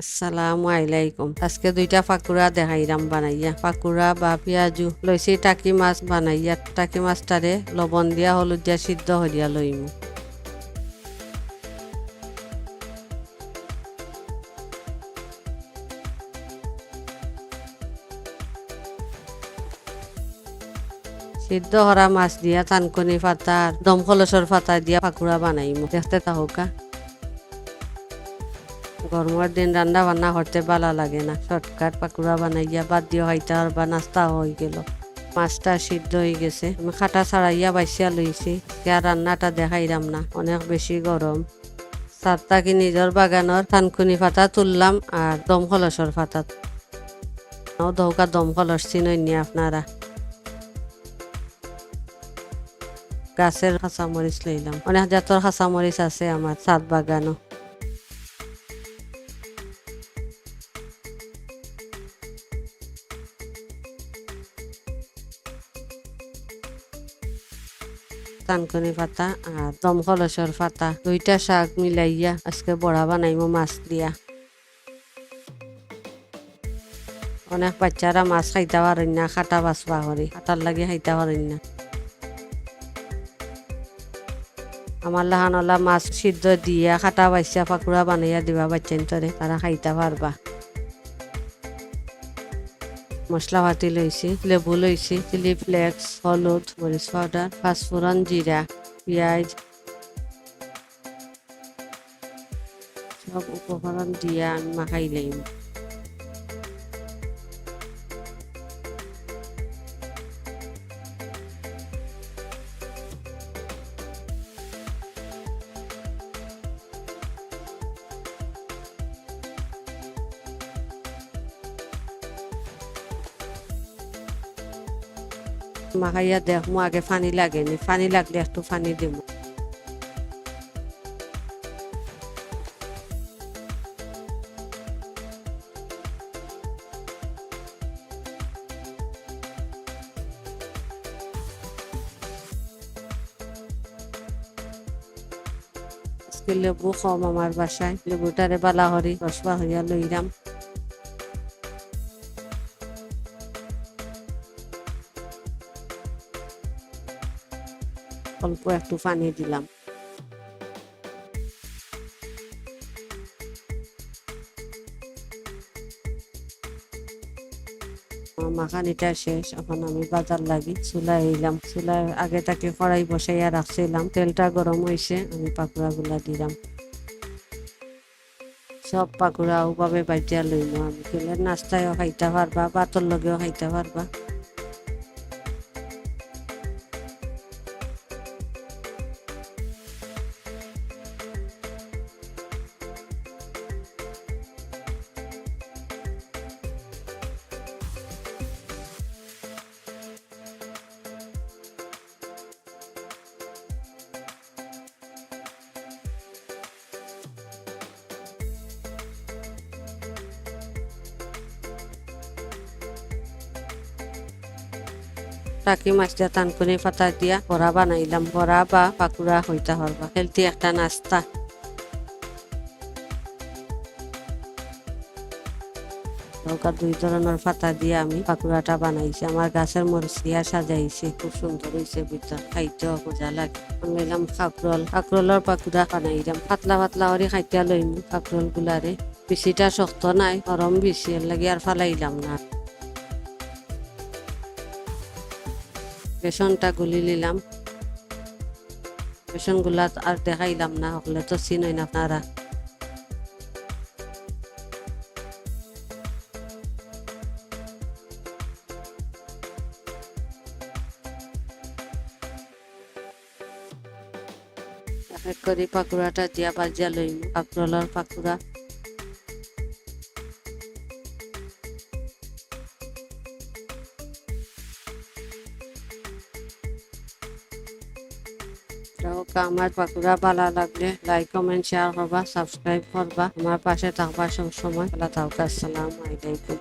আসসালামু আলাইকুম। আজকে দুইটা পাকুড়া দেখাইরাম বানাইয়া। পাকুড়া, বা পেঁয়াজু, লইছি টাকি মাছ বানাইয়া। টাকি মাছটারে লবণ দিয়া, হলুদ দিয়া, সিদ্ধ হরিয়া লইমু। সিদ্ধ হরা মাছ দিয়া তানকনি পাতা দমকলসর পাতা দিয়া পাকুড়া বানাইমু। দেখতে তাহকা গরমের দিন রান্না বান্না করতে ভালো লাগে না। শর্টকাট পাকুড়া বানাইয়া বাদ দিয়ে হইতে আর বা নাস্তা হয়ে গেল। মাছটা সিদ্ধ হয়ে গেছে। আমি খাটা ছাড়াইয়া বাইসিয়া লইছি কে রান্নাটা দেখাইলাম না। অনেক বেশি গরম চারটা কি নিজের বাগানের থানকুনি পাতা তুললাম আর দমকলসর পাতা দৌকা দমকলস চিনই আপনারা। গাছের কাঁচামরিচ লইলাম অনেক জাতর কাঁচামরিচ আছে আমার ছাদ বাগানও তানকনি পাতা আর দমকলসর পাতা, দুইটা শাক মিলাইয়া আজকে বড়া বানাইমো মাছ দিয়া। অনেক বাচ্চারা মাছ খাইতে পারেন না খাটা বাছবা করি খাটার লাগি খাইতে পারেন না আমার লাহানলা মাছ সিদ্ধ দিয়া, খাটা বাইসা পাকুড়া বানাইয়া দিবা বাচ্চান তরে তারা খাইতে পারবা মশলা পাতি লইছি লেবু লইছি, চিলি ফ্লেক্স, হলুদ, মরিচ পাউডার, পাঁচফোড়ন, জিরা, পেঁয়াজ, সব উপকরণ দিয়া আমি মাখাই লইম। মাখাইয়া দেখমু আগে পানি লাগেনি পানি লাগলে একটু পানি আজকে লেবু কম আমার বাসায় লেবুটারে বালা হরি রসবা হইয়া লইরাম অল্প একটু পানি দিলাম। মাখানিটা শেষ, এখন আমি বাজার লাগি চুলাই এলাম। চুলাই আগে তাকে কড়াই বসাইয়া রাখছিলাম। তেলটা গরম হয়েছে আমি পাকুড়া গুলা দিলাম। সব পাকুড়া ওভাবে বাজিয়া লইল আমি তেলের নাস্তায়ও খাইতে পারবা, ভাতর লগেও খাইতে পারবা। টাকি মাছ দিয়া তানকুনি পাতা দিয়া বড়া বানাইলাম। বড়া বা পাকুড়া হইতে পারবা হেলদি একটা নাস্তা। দুই ধরনের পাতা দিয়ে আমি পাকুড়াটা বানাইছি। আমার গাছের মরিচ দিয়া সাজাইছি। খুব সুন্দর হয়েছে ভিতর। খাইতেও মজা লাগে। লইলাম কাকরল। কাকরলের পাকুড়া বানাইলাম। পাতলা পাতলা করে খাইতে লইম কাকরল গুলারে বেশিটা শক্ত নাই গরম বেশি। লাগি আর ফালাইলাম না। বেসনটা গুলি নিলাম। বেসনগুলা আর দেখাইলাম না, হলে তো চিনই না আপনারা করে পাকুড়াটা দিয়া বাজিয়া লইম কাকরলার পাকুড়া। হোক, আমার পাকুড়া ভালো লাগলে লাইক কমেন্ট শেয়ার করবা সাবস্ক্রাইব করবা। আমার পাশে থাকবা সব সময় ভালো আসসালামু আলাইকুম।